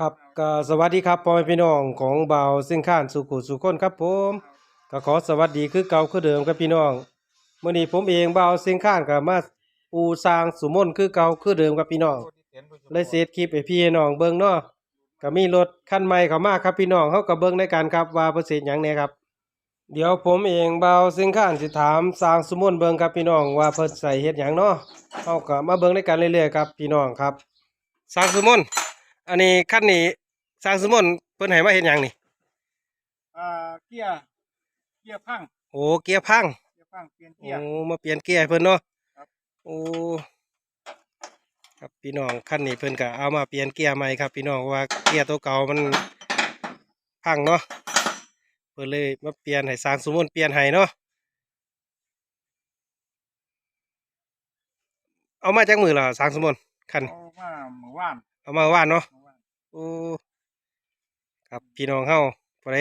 ครับก็สวัสดีครับพ่อแม่พี่น้องของเบาวซึ่งข้านสุขุสุขคนครับผมก็ขอสวัสดีคือเก่าคือเดิมครับพี่น้องเมื้อนี้ผมเองเบาวซึ่งข้านก็มาปูสร้างสุมนคือเก่าคือเดิมครับพี่น้องเลยเซตคลิปให้พี่น้องเบิ่งเนาะก็มีรถคันใหม่เข้ามาครับพี่น้องเฮาก็เบิ่งในกันครับว่าเพิ่นสิเฮ็ดหยังแหน่ครับ เดี๋ยวผมเองเบาวซึ่งข้านสิถามสร้างสุมนเบิ่งครับพี่น้องว่าเพิ่นใส่เฮ็ดหยังเนาะเฮาก็มาเบิ่งในกันเรื่อยๆครับพี่น้องครับสร้างสุมน อันนี้คันนี้สร้างสุมนต์เพิ่นให้มาเฮ็ดหยังนี่ อ่าเกียร์เกียร์พังโอ้เกียร์พังเกียร์พังเปลี่ยนเกีโอ้ยร์ มาเปลี่ยนเกียร์ให้เพิ่นเนาะครับ โอ้ครับพี่น้องคันนี้เพิ่นก็เอามาเปลี่ยนเกียร์ใหม่ครับ พี่น้องว่าเกียร์ตัวเก่ามันพังเนาะเพิ่นเลยมาเปลี่ยนให้สร้างสมมุนเปลี่ยนให้เนาะเอามาจากมือล่ะสร้างสมมุนคันเอามาเมื่อวาน เอามาว่านเนาะโอ้ครับพี่น้องเฮาผู้ใด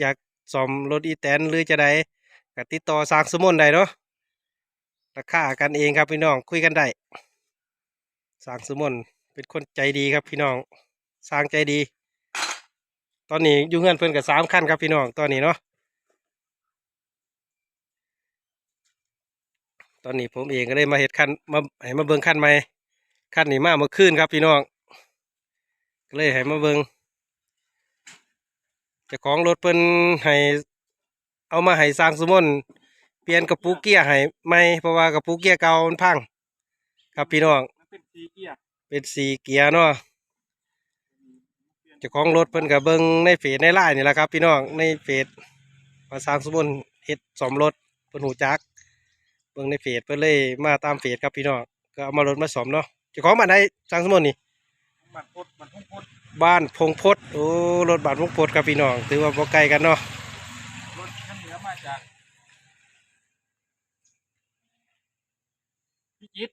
อยากซ่อมรถอีแตนหรือจะใดก็ติดต่อสร้างสมมุนได้เนาะราคากันเองครับพี่น้องคุยกันได้สร้างสมมุนเป็นคนใจดีครับพี่น้องสร้างใจดี ตอนนี้อยู่เงินเพิ่อนกับสามขั้นครับพี่น้องตอนนี้เนาะตอนนี้ผมเองก็ได้มาเห็ดขั้นมาให้มาเบิ่งขั้นใหม่ขั้นนี้มาเมื่อคืนครับพี่น้อง ก็เลยให้มาเบิงเจ้าของรถเพิ่นให้เอามาให้สร้างสมนเปลี่ยนกระปุกเกียร์ให้ใหม่เพราะว่ากระปุกเกียร์เก่ามันพัง ครับพี่น้องมันเป็นสีเกียร์เป็นสีเกียร์เนาะเจ้าของรถเพิ่นก็เบิ่งในเฟซในไลน์นี่แหละครับ พี่น้องในเฟซว่าสร้างสมนเฮ็ดซ่อมรถเพิ่นหูจัก เบิ่งในเฟซเพิ่นเลยมาตามเฟซครับพี่น้องก็เอามารถมาซ่อมเนาะเจ้าของบ้านใดสร้างสมนนี่ บัตรพดบัตรพงพดบ้านพงพดโอ้รถบ้านพงพดครับพี่น้องถือว่าบ่ไกลกันเนาะรถขั้นเหนือมาจากพิจิตร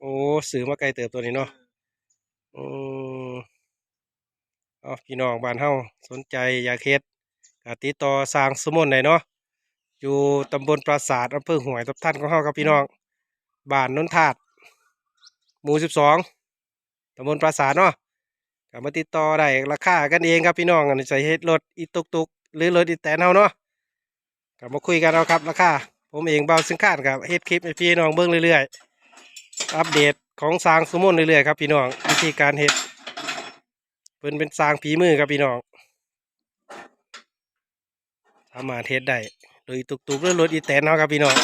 โอ้ซื้อมาไกลเติบตัวนี้เนาะอืมเอาพี่น้องบ้านเฮาสนใจอยากเฮ็ดก็ติดต่อสร้างสมุนได้เนาะอยู่ตำบลปราสาทอำเภอห้วยทับทันของเฮาครับพี่น้องบ้านนนทาดหมู่สิบสอง ตำบลปราสาทเนาะก็มาติดต่อได้ราคากันเองครับพี่น้องอันใส่เฮ็ดรถอีตุกตุกหรือรถอีแตนเฮาเนาะก็มาคุยกันเอาครับราคาผมเองเบาซึ่งคาดกับเฮ็ดคลิปให้พี่น้องเบิ่งเรื่อยๆ อัปเดตของสร้างสมุนเรื่อยๆครับพี่น้องวิธีการเฮ็ดเพิ่นเป็นสร้างฝีมือครับพี่น้องสามารถเฮ็ดได้โดยตุกๆหรือรถอีแตนเนาครับพี่น้อง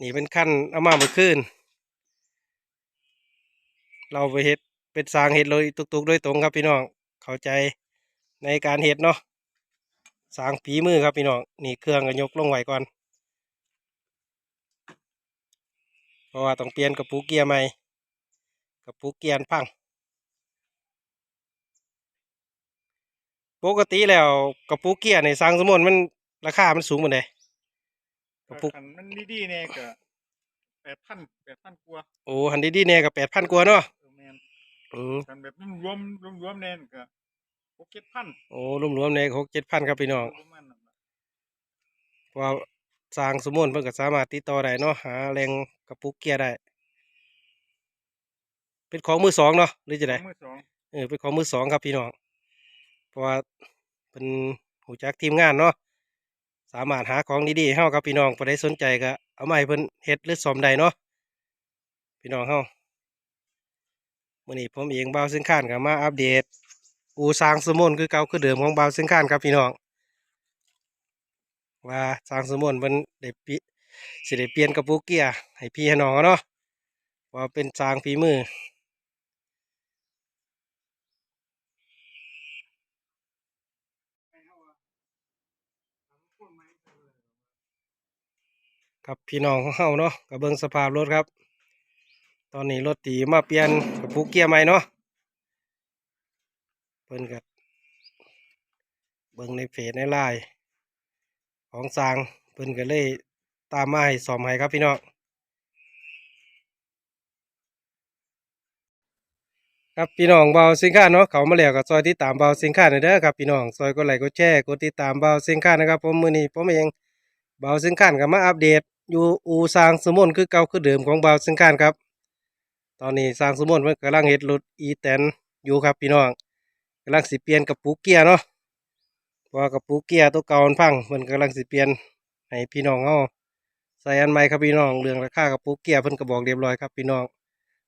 นี่เป็นขั้นเอามาเมื่อคืนเราไปเฮ็ดเป็นสางเฮ็ดเลยตุกๆโดยตรงครับพี่น้องเข้าใจในการเฮ็ดเนาะสางฝีมือครับพี่น้องนี่เครื่องก็ยกลงไว้ก่อน เพราะว่าต้องเปลี่ยนกระปุกเกียร์ใหม่กระปุกเกียร์พังปกติแล้วกระปุกเกียร์ในสางสมมติมันราคามันสูงเหมือนใด กระปุก คันมันดีๆเนี่ยก็แปดพันแปดพันกว่าโอ้หันดีๆเนี่ยก็แปดพันกว่าเนาะเออแมนอืมกันแบบรวมรวมรวมๆเนี่ยก็หกเจ็ดพันโอ้รวมๆเนี่ยหกเจ็ดพันครับพี่น้องประมาณนั้นล่ะเพราะว่าสร้างสมมติเพิ่นก็สามารถติดต่อได้เนาะหาแรงกระปุกเกียร์ได้ เป็นของมือสองเนาะหรือจะได มือสองเออเป็นของมือสองครับพี่น้อง เพราะว่าเป็นหูจักทีมงานเนาะ สามารถหาของดีๆให้เฮาครับพี่น้องผู้ใดสนใจก็เอามาให้เพิ่นเฮ็ดหรือซ่อมได้เนาะพี่น้องเฮามื้อนี้ผมเองบ่าวซึ่งข้านก็มาอัปเดต อูสางสมุนคือเก่าคือเดิมของบ่าวซึ่งข้านครับพี่น้องว่าสางสมุนเพิ่นได้ปิสิได้เปลี่ยนกระปุกเกียร์ให้พี่ให้น้องเนาะว่าเป็นสางฝีมือ ครับพี่น้องของเฮาเนาะกับเบิ่งสภาพรถครับ ตอนนี้รถตีมาเปลี่ยนกระปุกเกียร์ใหม่เนาะเพิ่นกับเบิ่งในเฟซในไลน์ของสร้างเพิ่นก็เลยตามมาให้ซ่อมให้ครับพี่น้องครับพี่น้องเบาสินค้าเนาะเขามาแล้วก็ซอยติดตามเบาสินค้าหน่อยเด้อครับพี่น้องซอยกดไลค์กดแชร์กดติดตามเบาสินค้านะครับผมมือนี้ผมเองเบาสิงคานก็มาอัปเดต อยู่อูซางสมุนคือเก่าคือเดิมของเบาสิงคานครับ ตอนนี้สร้างสมุนเพิ่นกำลังเฮ็ดรถอีแตนอยู่ครับพี่น้องกำลังสิเปลี่ยนกระปุกเกียร์เนาะเพราะว่ากระปุกเกียร์ตัวเก่ามันพังเพิ่นกำลังสิเปลี่ยนให้พี่น้องเฮาใส่อันใหม่ครับพี่น้องเรื่องราคากระปุกเกียร์เพิ่นก็บอกเรียบร้อยครับพี่น้อง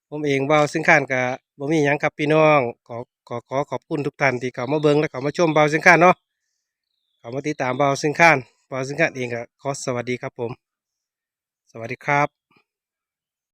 ผมเองเบาซึ่งข้านกับบ่มีหยังครับพี่น้องขอขอขอขอบคุณทุกท่านที่เข้ามาเบิ่งและเข้ามาชมเบาซึ่งข้านเนาะเข้ามาติดตามเบาซึ่งข้านเบาซึ่งข้านเองก็ขอสวัสดีครับผม สวัสดีครับ